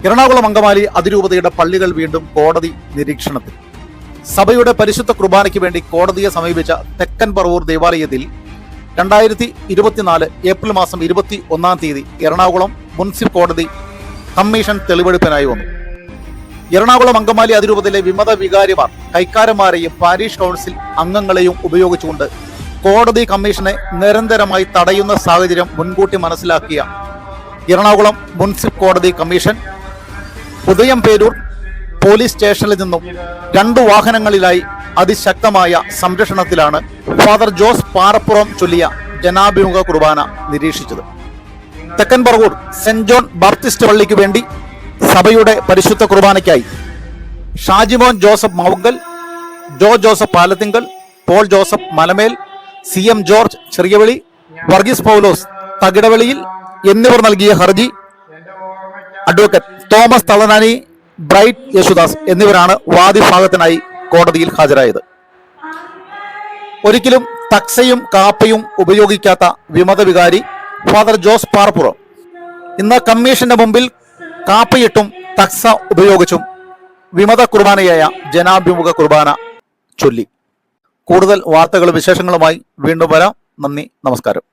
എറണാകുളം അങ്കമാലി അതിരൂപതയുടെ പള്ളികൾ വീണ്ടും കോടതി നിരീക്ഷണത്തിൽ. സഭയുടെ പരിശുദ്ധ കുർബാനയ്ക്ക് വേണ്ടി കോടതിയെ സമീപിച്ച തെക്കൻ പറവൂർ ദേവാലയത്തിൽ രണ്ടായിരത്തി ഇരുപത്തിനാല് ഏപ്രിൽ മാസം ഇരുപത്തി ഒന്നാം തീയതി എറണാകുളം മുൻസിഫ് കോടതി കമ്മീഷൻ തെളിവെടുപ്പിനായി വന്നു. എറണാകുളം അങ്കമാലി അതിരൂപതയിലെ വിമത വികാരിമാർ കൈക്കാരന്മാരെയും പാരീഷ് കൗൺസിൽ അംഗങ്ങളെയും ഉപയോഗിച്ചുകൊണ്ട് കോടതി കമ്മീഷനെ നിരന്തരമായി തടയുന്ന സാഹചര്യം മുൻകൂട്ടി മനസ്സിലാക്കിയ എറണാകുളം മുൻസിഫ് കോടതി കമ്മീഷൻ ഉദയം പേരൂർ പോലീസ് സ്റ്റേഷനിൽ നിന്നും രണ്ടു വാഹനങ്ങളിലായി അതിശക്തമായ സംരക്ഷണത്തിലാണ് ഫാദർ ജോസ് പാറപ്പുറം ചൊല്ലിയ ജനാഭിമുഖ കുർബാന നിരീക്ഷിച്ചത്. തെക്കൻ പറവൂർ സെന്റ് ജോൺ ബാപ്റ്റിസ്റ്റ് പള്ളിക്ക് വേണ്ടി സഭയുടെ പരിശുദ്ധ കുർബാനയ്ക്കായി ഷാജിമോൻ ജോസഫ് മൗങ്കൽ ജോ ജോസഫ് പാലത്തിങ്കൽ പോൾ ജോസഫ് മലമേൽ സി എം ജോർജ് ചെറിയവിളി വർഗീസ് പൗലോസ് തകിടവെളിയിൽ എന്നിവർ നൽകിയ ഹർജി. അഡ്വക്കേറ്റ് തോമസ് തളനാനി ബ്രൈറ്റ് യേശുദാസ് എന്നിവരാണ് വാദിഭാഗത്തിനായി കോടതിയിൽ ഹാജരായത്. ഒരിക്കലും തക്സയും കാപ്പയും ഉപയോഗിക്കാത്ത വിമത വികാരി ഫാദർ ജോസ് പാർപ്പുറം ഇന്ന് കമ്മീഷന്റെ മുമ്പിൽ കാപ്പയിട്ടും തക്സ ഉപയോഗിച്ചും വിമത കുർബാനയായ ജനാഭിമുഖ കുർബാന ചൊല്ലി. കൂടുതൽ വാർത്തകളും വിശേഷങ്ങളുമായി വീണ്ടും വരാം. നന്ദി നമസ്കാരം.